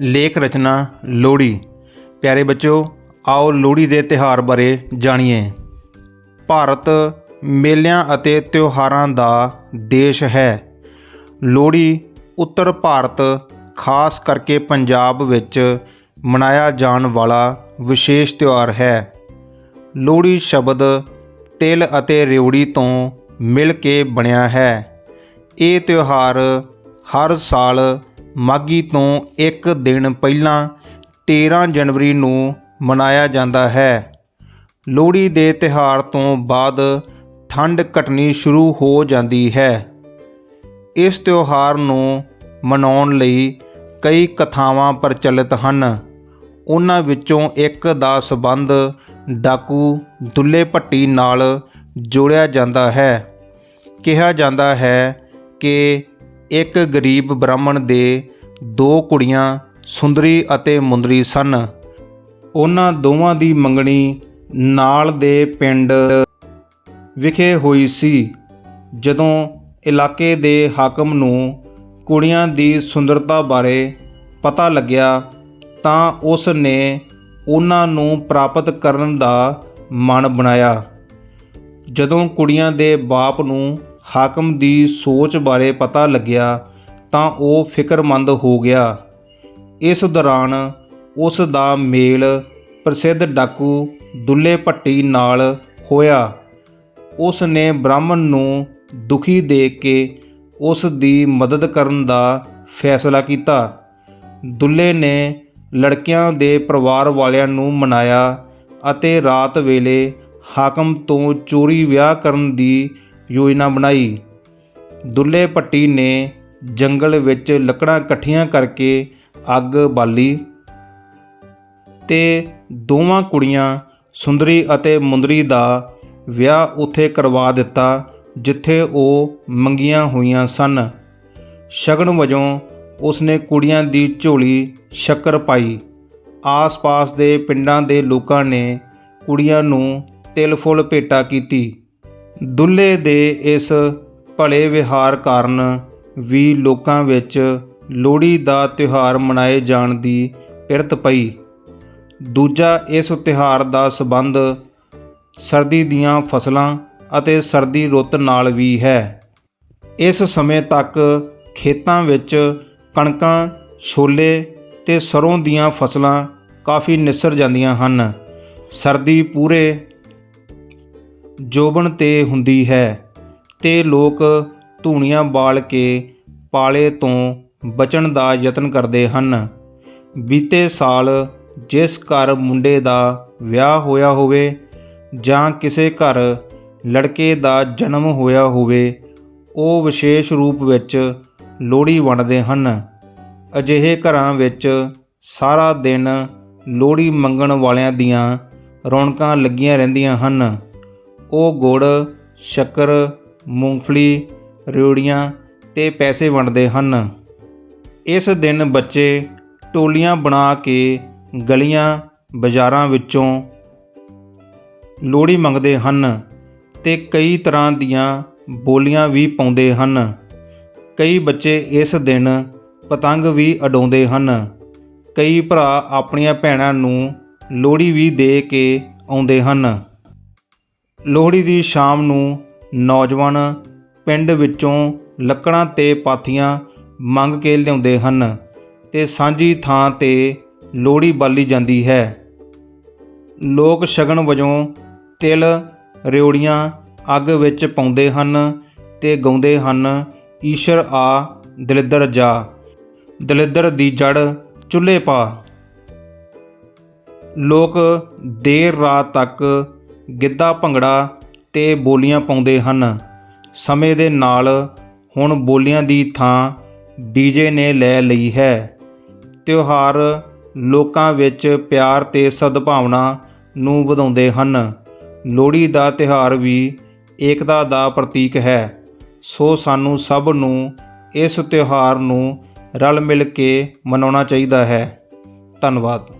ਲੇਖ ਰਚਨਾ ਲੋਹੜੀ। ਪਿਆਰੇ ਬੱਚਿਓ, ਆਓ ਲੋਹੜੀ ਦੇ ਤਿਉਹਾਰ ਬਾਰੇ ਜਾਣੀਏ। ਭਾਰਤ ਮੇਲਿਆਂ ਅਤੇ ਤਿਉਹਾਰਾਂ ਦਾ ਦੇਸ਼ ਹੈ। ਲੋਹੜੀ ਉੱਤਰ ਭਾਰਤ, ਖਾਸ ਕਰਕੇ ਪੰਜਾਬ ਵਿੱਚ ਮਨਾਇਆ ਜਾਣ ਵਾਲਾ ਵਿਸ਼ੇਸ਼ ਤਿਉਹਾਰ ਹੈ। ਲੋਹੜੀ ਸ਼ਬਦ ਤਿਲ ਅਤੇ ਰਿਉੜੀ ਤੋਂ ਮਿਲ ਕੇ ਬਣਿਆ ਹੈ। ਇਹ ਤਿਉਹਾਰ ਹਰ ਸਾਲ ਮਾਘੀ ਤੋਂ ਇੱਕ ਦਿਨ ਪਹਿਲਾਂ 13 ਜਨਵਰੀ ਨੂੰ ਮਨਾਇਆ ਜਾਂਦਾ ਹੈ। ਲੋਹੜੀ ਦੇ ਤਿਉਹਾਰ ਤੋਂ ਬਾਅਦ ਠੰਡ ਘਟਣੀ ਸ਼ੁਰੂ ਹੋ ਜਾਂਦੀ ਹੈ। ਇਸ ਤਿਉਹਾਰ ਨੂੰ ਮਨਾਉਣ ਲਈ ਕਈ ਕਥਾਵਾਂ ਪ੍ਰਚਲਿਤ ਹਨ। ਉਹਨਾਂ ਵਿੱਚੋਂ ਇੱਕ ਦਾ ਸਬੰਧ ਡਾਕੂ ਦੁੱਲੇ ਭੱਟੀ ਨਾਲ ਜੋੜਿਆ ਜਾਂਦਾ ਹੈ। ਕਿਹਾ ਜਾਂਦਾ ਹੈ ਕਿ ਇੱਕ ਗਰੀਬ ਬ੍ਰਾਹਮਣ ਦੇ ਦੋ ਕੁੜੀਆਂ ਸੁੰਦਰੀ ਅਤੇ ਮੁੰਦਰੀ ਸਨ। ਉਹਨਾਂ ਦੋਵਾਂ ਦੀ ਮੰਗਣੀ ਨਾਲ ਦੇ ਪਿੰਡ ਵਿਖੇ ਹੋਈ ਸੀ, ਜਦੋਂ ਇਲਾਕੇ ਦੇ ਹਾਕਮ ਨੂੰ ਕੁੜੀਆਂ ਦੀ ਸੁੰਦਰਤਾ ਬਾਰੇ ਪਤਾ ਲੱਗਿਆ ਤਾਂ ਉਸ ਨੇ ਉਹਨਾਂ ਨੂੰ ਪ੍ਰਾਪਤ ਕਰਨ ਦਾ ਮਨ ਬਣਾਇਆ। ਜਦੋਂ ਕੁੜੀਆਂ ਦੇ ਬਾਪ ਨੂੰ ਹਾਕਮ ਦੀ ਸੋਚ ਬਾਰੇ ਪਤਾ ਲੱਗਿਆ ਤਾਂ ਉਹ ਫਿਕਰਮੰਦ ਹੋ ਗਿਆ। ਇਸ ਦੌਰਾਨ ਉਸ ਦਾ ਮੇਲ ਪ੍ਰਸਿੱਧ ਡਾਕੂ ਦੁੱਲੇ ਭੱਟੀ ਨਾਲ ਹੋਇਆ। ਉਸ ਨੇ ਬ੍ਰਾਹਮਣ ਨੂੰ ਦੁਖੀ ਦੇਖ ਕੇ ਉਸ ਦੀ ਮਦਦ ਕਰਨ ਦਾ ਫੈਸਲਾ ਕੀਤਾ। ਦੁੱਲੇ ਨੇ ਲੜਕਿਆਂ ਦੇ ਪਰਿਵਾਰ ਵਾਲਿਆਂ ਨੂੰ ਮਨਾਇਆ ਅਤੇ ਰਾਤ ਵੇਲੇ ਹਾਕਮ ਤੋਂ ਚੋਰੀ ਵਿਆਹ ਕਰਨ ਦੀ ਯੋਜਨਾ ਬਣਾਈ। ਦੁੱਲੇ ਭੱਟੀ ਨੇ ਜੰਗਲ ਵਿੱਚ ਲੱਕੜਾਂ ਇਕੱਠੀਆਂ ਕਰਕੇ ਅੱਗ ਬਾਲੀ ਤੇ ਦੋਵਾਂ ਕੁੜੀਆਂ ਸੁੰਦਰੀ ਅਤੇ ਮੁੰਦਰੀ ਦਾ ਵਿਆਹ ਉੱਥੇ ਕਰਵਾ ਦਿੱਤਾ, ਜਿੱਥੇ ਉਹ ਮੰਗੀਆਂ ਹੋਈਆਂ ਸਨ। ਸ਼ਗਨ ਵਜੋਂ ਉਸਨੇ ਕੁੜੀਆਂ ਦੀ ਝੋਲੀ ਸ਼ੱਕਰ ਪਾਈ। ਆਸ-ਪਾਸ ਦੇ ਪਿੰਡਾਂ ਦੇ ਲੋਕਾਂ ਨੇ ਕੁੜੀਆਂ ਨੂੰ ਤਿਲ ਫੁੱਲ ਭੇਟਾ ਕੀਤੀ। ਦੁੱਲੇ ਦੇ ਇਸ ਭਲੇ ਵਿਹਾਰ ਕਾਰਨ ਵੀ ਲੋਕਾਂ ਵਿੱਚ ਲੋਹੜੀ ਦਾ ਤਿਉਹਾਰ ਮਨਾਏ ਜਾਣ ਦੀ ਪਿਰਤ ਪਈ। ਦੂਜਾ ਇਸ ਤਿਉਹਾਰ ਦਾ ਸਬੰਧ ਸਰਦੀ ਦੀਆਂ ਫਸਲਾਂ ਅਤੇ ਸਰਦੀ ਰੁੱਤ ਨਾਲ ਵੀ ਹੈ। ਇਸ ਸਮੇਂ ਤੱਕ ਖੇਤਾਂ ਵਿੱਚ ਕਣਕਾਂ, ਛੋਲੇ ਤੇ ਸਰੋਂ ਦੀਆਂ ਫਸਲਾਂ ਕਾਫੀ ਨਿਸਰ ਜਾਂਦੀਆਂ ਹਨ। ਸਰਦੀ ਪੂਰੇ ਜੋਬਨ ਤੇ ਹੁੰਦੀ ਹੈ ਤੇ ਲੋਕ ਧੂਣੀਆਂ ਬਾਲ ਕੇ ਪਾਲੇ ਤੋਂ ਬਚਣ ਦਾ ਯਤਨ ਕਰਦੇ ਹਨ। ਬੀਤੇ ਸਾਲ ਜਿਸ ਘਰ ਮੁੰਡੇ ਦਾ ਵਿਆਹ ਹੋਇਆ ਹੋਵੇ ਜਾਂ ਕਿਸੇ ਘਰ ਲੜਕੇ ਦਾ ਜਨਮ ਹੋਇਆ ਹੋਵੇ, ਉਹ ਵਿਸ਼ੇਸ਼ ਰੂਪ ਵਿੱਚ ਲੋਹੜੀ ਵੰਡਦੇ ਹਨ। ਅਜਿਹੇ ਘਰਾਂ ਵਿੱਚ ਸਾਰਾ ਦਿਨ ਲੋਹੜੀ ਮੰਗਣ ਵਾਲਿਆਂ ਦੀਆਂ ਰੌਣਕਾਂ ਲੱਗੀਆਂ ਰਹਿੰਦੀਆਂ ਹਨ। ਉਹ ਗੁੜ, ਸ਼ੱਕਰ, ਮੂੰਗਫਲੀ ਰਿਉੜੀਆਂ ਤੇ ਪੈਸੇ ਵੰਡਦੇ ਹਨ। ਇਸ ਦਿਨ ਬੱਚੇ ਟੋਲੀਆਂ ਬਣਾ ਕੇ ਗਲੀਆਂ ਬਾਜ਼ਾਰਾਂ ਵਿੱਚੋਂ ਲੋਹੜੀ ਮੰਗਦੇ ਹਨ ਤੇ ਕਈ ਤਰ੍ਹਾਂ ਦੀਆਂ ਬੋਲੀਆਂ ਵੀ ਪਾਉਂਦੇ ਹਨ। ਕਈ ਬੱਚੇ ਇਸ ਦਿਨ ਪਤੰਗ ਵੀ ਉਡਾਉਂਦੇ ਹਨ। ਕਈ ਭਰਾ ਆਪਣੀਆਂ ਭੈਣਾਂ ਨੂੰ ਲੋਹੜੀ ਵੀ ਦੇ ਕੇ ਆਉਂਦੇ ਹਨ। ਲੋਹੜੀ ਦੀ ਸ਼ਾਮ ਨੂੰ ਨੌਜਵਾਨ ਪਿੰਡ ਵਿੱਚੋਂ ਲੱਕੜਾਂ ਤੇ ਪਾਥੀਆਂ ਮੰਗ ਕੇ ਲਿਆਉਂਦੇ ਹਨ ਤੇ ਸਾਂਝੀ ਥਾਂ ਤੇ ਲੋਹੜੀ ਬਾਲੀ ਜਾਂਦੀ ਹੈ। ਲੋਕ ਸ਼ਗਨ ਵਜੋਂ ਤਿਲ ਰਿਉੜੀਆਂ ਅੱਗ ਵਿੱਚ ਪਾਉਂਦੇ ਹਨ ਤੇ ਗਾਉਂਦੇ ਹਨ, ਈਸ਼ਰ ਆ, ਦਲਿੱਦਰ ਜਾ। ਦਲਿੱਦਰ ਦੀ ਜੜ ਚੁੱਲ੍ਹੇ ਪਾ। ਲੋਕ ਦੇਰ ਰਾਤ ਤੱਕ ਗਿੱਧਾ ਭੰਗੜਾ ਤੇ ਬੋਲੀਆਂ ਪਾਉਂਦੇ ਹਨ। ਸਮੇਂ ਦੇ ਨਾਲ ਹੁਣ ਬੋਲੀਆਂ ਦੀ ਥਾਂ ਡੀਜੇ ਨੇ ਲੈ ਲਈ ਹੈ। ਤਿਉਹਾਰ ਲੋਕਾਂ ਵਿੱਚ ਪਿਆਰ ਤੇ ਸਦਭਾਵਨਾ ਨੂੰ ਵਧਾਉਂਦੇ ਹਨ। ਲੋਹੜੀ ਦਾ ਤਿਉਹਾਰ ਵੀ ਏਕਤਾ ਦਾ ਪ੍ਰਤੀਕ ਹੈ। ਸੋ ਸਾਨੂੰ ਸਭ ਨੂੰ ਇਸ ਤਿਉਹਾਰ ਨੂੰ ਰਲ ਮਿਲ ਕੇ ਮਨਾਉਣਾ ਚਾਹੀਦਾ ਹੈ। ਧੰਨਵਾਦ।